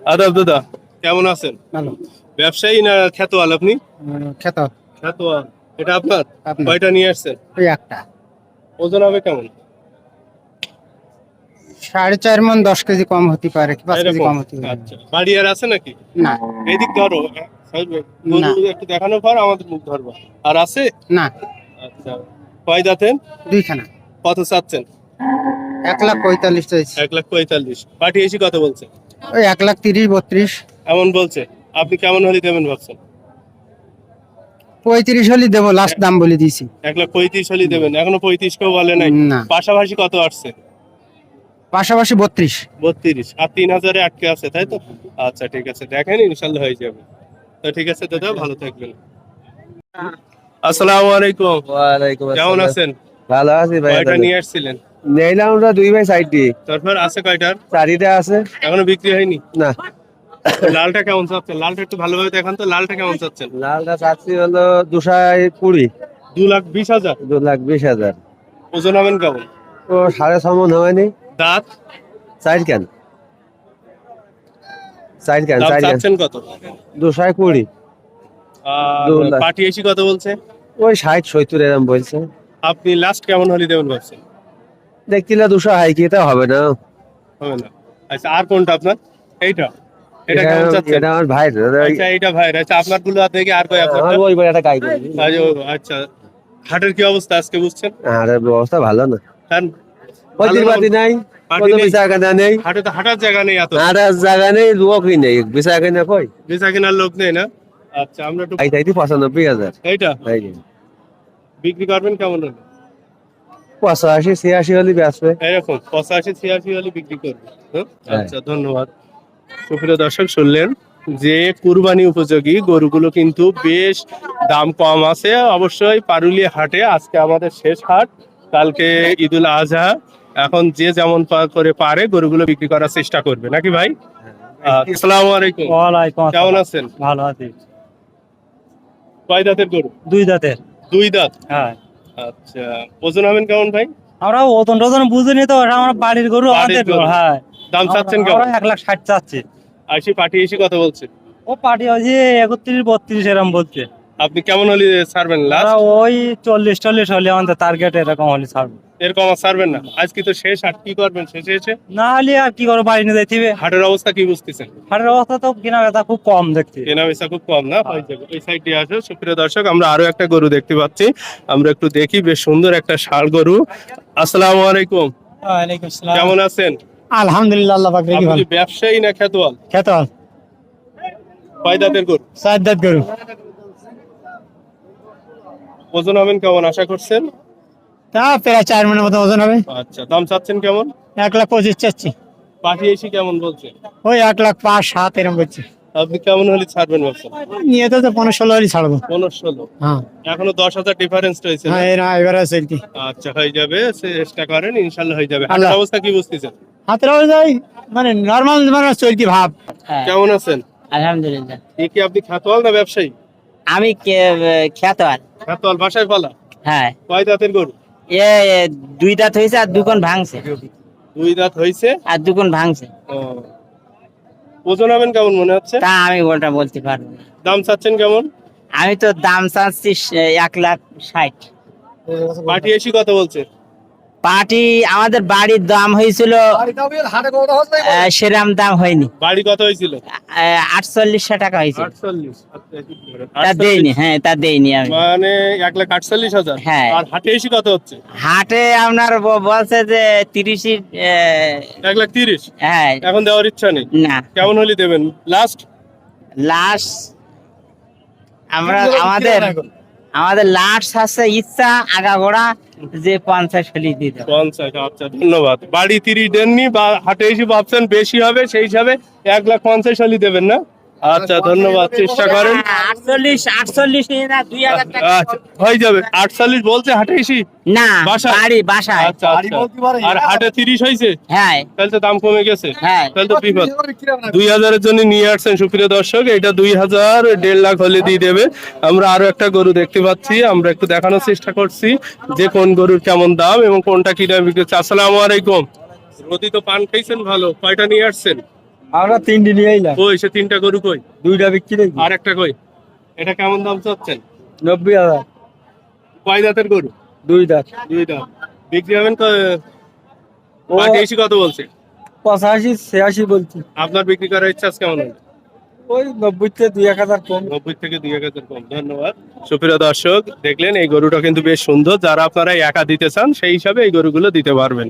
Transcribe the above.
আদাব দাদা কেমন আছেন? ভালো। ব্যবসায়ী না খ্যাতওয়াল আপনি? খেত খ্যাতওয়াল এটা আপনার। কয়টা নিয়ে আসছেন? ওই একটা। ওজন হবে কেমন? সাড়ে চার মন দশ কেজি কম হতে পারে কি পাঁচ কেজি কম হতে পারে। আচ্ছা। বাড়ি আর আছে নাকি? না। এইদিক ধরো। হ্যাঁ, একটু দেখানোর পর আমাদের মুখ ধরবা। আর আছে? না। আচ্ছা। কয় দাঁতেন? দুইখানা। কত চাচ্ছেন? এক লাখ পঁয়তাল্লিশ চাইছি। এক লাখ পঁয়তাল্লিশ। পাটি এসি কত বলছে ওই এক লাখ তিরিশ বত্রিশ। এমন বলছে। আপনি কেমন হলে দেবেন ভাবছেন? পঁয়ত্রিশ হলে দেবো লাস্ট দাম বলে দিয়েছি। এক লাখ পঁয়ত্রিশ হলে দেবেন। এখনও পঁয়ত্রিশ কেউ বলে নাই। না। পাশাপাশি কত আসছে? পাশাপাশি বত্রিশ। বত্রিশ। আর তিন হাজারে আটকে আছে তাই তো? আচ্ছা ঠিক আছে। দেখেন ইনশাল্লাহ হয়ে যাবে। তো ঠিক আছে দাদা ভালো থাকবেন। আসসালামু আলাইকুম। ওয়ালাইকুম কেমন আসসালাম। আছেন? ভালো আছি ভাই কয়টা নিয়ে আসছিলেন? নিলাম আমরা দুই ভাই সাইডটি তারপর আছে কয়টার? চারিটা আছে। এখনও বিক্রি হয়নি? না। লালটা কেমন চাচ্ছেন লালটা একটু ভালোভাবে দেখান তো লালটা কেমন চাচ্ছেন লালটা চাচ্ছি হলো দুশাই কুড়ি। দু লাখ বিশ হাজার? দু লাখ বিশ হাজার। ওজন হবেন কেমন? ও সাড়ে ছ মন হয়নি। দাঁত? সাইড কেন? সাইড কেন? সাইড কেন? কত? দুশাই কুড়ি। পাটি এসি কত বলছে? ওই ষাট সত্তর এরম বলছে। আপনি লাস্ট কেমন হলে দেবেন ভাবছেন? দেখছিলে দুশো হাই কি তা হবে না? হবে না। আচ্ছা আর কোনটা আপনার? এইটা। এটা কেমন এটা- চাচ্ছেন? এটা আমার ভাই আচ্ছা এইটা ভাই আচ্ছা আপনারগুলো আর দেখি আর কই আপনার? ওই বাড়ি একটা গাই আচ্ছা, হাটের কি অবস্থা আজকে বুঝছেন? ব্যবস্থা ভালো না। কারণ বাতি নাই হাটে তো হাঁটার জায়গা নেই এত। জায়গা নেই লোকই নেই। বেচা কেনা কই? বেচা কেনার লোক নেই না? আচ্ছা আমরা একটু পঁচানব্বই হাজার। এইটা? এই বিক্রি করবেন কেমন হলে? পঁচাশি ছিয়াশি হলে বেচবে এরকম পঁচাশি ছিয়াশি হলে বিক্রি করবে। হ্যাঁ? হ্যাঁ। আচ্ছা ধন্যবাদ। সুপ্রিয় দর্শক শুনলেন যে কুরবানি উপযোগী গরুগুলো কিন্তু বেশ দাম কম আছে। অবশ্যই পারুলিয়া হাটে আজকে আমাদের শেষ হাট। কালকে ঈদুল আজহা। এখন যে যেমন করে পারে গরুগুলো বিক্রি করার চেষ্টা করবে। নাকি ভাই? আচ্ছা, আসসালামু আলাইকুম। ওয়ালাইকুম কেমন আছেন? ভালো আছি। কয় দাঁতের গরু? দুই দাঁতের। দুই দাঁত? হ্যাঁ। আচ্ছা ওজন হবেন কেমন ভাই? আমরা ওজন টোজন বুঝিনি তো আমার বাড়ির গরু আমাদের হ্যাঁ। দাম চাচ্ছেন কেমন? এক লাখ ষাট চাচ্ছি। আইসি পাঠিয়ে এসে কথা বলছে? ও হয়েছে একত্রিশ বত্রিশ এরম বলছে। আপনি কেমন হলে ছাড়বেন লাস্ট ওই চল্লিশ চল্লিশ হলে আমাদের টার্গেট এরকম হলে ছাড়বো। এরকম আর ছাড়বেন না। আজকে তো শেষ হাট কি করবেন? শেষে এসে না হলে আর কি করব? বাড়ি নিয়ে যাইতে হাটের অবস্থা কি বুঝতেছেন? হাটের অবস্থা তো কিনা বেচা খুব কম দেখছি। কেনা বেচা খুব কম না? হয়ে। যাবে এই সাইড দিয়ে আসো। সুপ্রিয় দর্শক আমরা আরও একটা গরু দেখতে পাচ্ছি। আমরা একটু দেখি বেশ সুন্দর একটা ষাড় গরু। আসসালামু আলাইকুম। ওয়ালাইকুম কেমন আছেন? আলহামদুলিল্লাহ আল্লাহ পাক রেখে ভালো। ব্যবসায়ী না খেতোয়াল? খেত কয় দাঁতের গরু? চার দাঁত গরু। ওজন হবেন কেমন আশা করছেন? তা প্রায় চার মনের মতো ওজন হবে। আচ্ছা দাম চাচ্ছেন কেমন? এক লাখ পঁচিশ চাচ্ছি। পাঠিয়ে এসে কেমন বলছে? ওই এক লাখ পাঁচ সাত এরকম করছি আপনি কেমন হলে ছাড়বেন ভাবছেন? নিয়ে তো পনেরো ষোলো হলে ছাড়বো। পনেরো ষোলো। হ্যাঁ। এখনও দশ হাজার ডিফারেন্স রয়েছে না? হ্যাঁ এরা এবারে চলতি। আচ্ছা হয়ে যাবে চেষ্টা করেন ইনশাল্লাহ হয়ে যাবে। হাটের অবস্থা কি বুঝতেছেন? হাতের যাই মানে নর্মাল মানে চলতি ভাব। কেমন আছেন? আলহামদুলিল্লাহ। এ কি আপনি খাতোয়াল না ব্যবসায়ী? আমি খ্যাতওয়াল। খাতোয়াল বাসায় পালা? হ্যাঁ। কয় দাঁতের গরু? এ দুই দাঁত হয়েছে আর দুকন ভাঙছে। দুই দাঁত হয়েছে? আর দুকন ভাঙছে। ও। ওজন হবেন কেমন মনে হচ্ছে? তা আমি ওটা বলতে পারব দাম চাচ্ছেন কেমন? আমি তো দাম চাচ্ছি এক লাখ ষাট। পাটি এসি কত বলছে। পাটি আমাদের বাড়ির দাম হয়েছিল সেরাম দাম হয়নি। বাড়ি কত হয়েছিল? আহ, আটচল্লিশশো টাকা হয়েছিল। আটচল্লিশ তা দেইনি হ্যাঁ তা দেইনি আমি। মানে এক লাখ আটচল্লিশ হাজার? হ্যাঁ। আর হাটে এসি কত হচ্ছে? হাটে আপনার বলছে যে তিরিশি এক লাখ তিরিশ? হ্যাঁ। এখন দেওয়ার ইচ্ছা নেই? না। কেমন হলে দেবেন? লাস্ট লাস্ট আমরা আমাদের আমাদের লাশ আছে ইচ্ছা আগাগোড়া যে পঞ্চাশ ফেলি দিতে পঞ্চাশ আচ্ছা ধন্যবাদ। বাড়ি তিরিশ দেননি, বা হাটে এসে ভাবছেন বেশি হবে, সেই হিসাবে এক লাখ পঞ্চাশ ফেলি দেবেন না? আচ্ছা ধন্যবাদ চেষ্টা করেন। আটচল্লিশ আটচল্লিশ আচ্ছা হয়ে যাবে। আটচল্লিশ বলছে হাটে এসি না বাড়ি বাসায়। আচ্ছা আচ্ছা। আর হাটে তিরিশ হয়েছে হ্যাঁ। তাহলে তো দাম কমে গেছে। হ্যাঁ। তাহলে তো বিপদ। দুই হাজারের জন্য নিয়ে আসছেন সুপ্রিয় দর্শক এটা দুই হাজার দেড় লাখ হলে দিয়ে দেবে। আমরা আরও একটা গরু দেখতে পাচ্ছি আমরা একটু দেখানোর চেষ্টা করছি যে কোন গরুর কেমন দাম এবং কোনটা কি দাম বিক্রি আসসালামু আলাইকুম। রদি তো পান খাইছেন ভালো কয়টা নিয়ে আসছেন? আমরা তিনটি নিয়ে এলাম কই সে তিনটা গরু কই? দুইটা বিক্রি আর একটা কই? এটা কেমন দাম চাচ্ছেন? নব্বই হাজার। কয় দাঁতের গরু? দুই দাঁত। দুই দাঁত। বিক্রি হবেন কত বলছে? পঁচাশি ছিয়াশি বলছি। আপনার বিক্রি করার ইচ্ছা আছে কেমন? হলো? ওই নব্বইতে দুই এক হাজার কম। নব্বই থেকে দুই এক হাজার কম। ধন্যবাদ। সুপ্রিয় দর্শক দেখলেন এই গরুটা কিন্তু বেশ সুন্দর। যারা আপনারা একা দিতে চান সেই হিসাবে এই গরুগুলো দিতে পারবেন।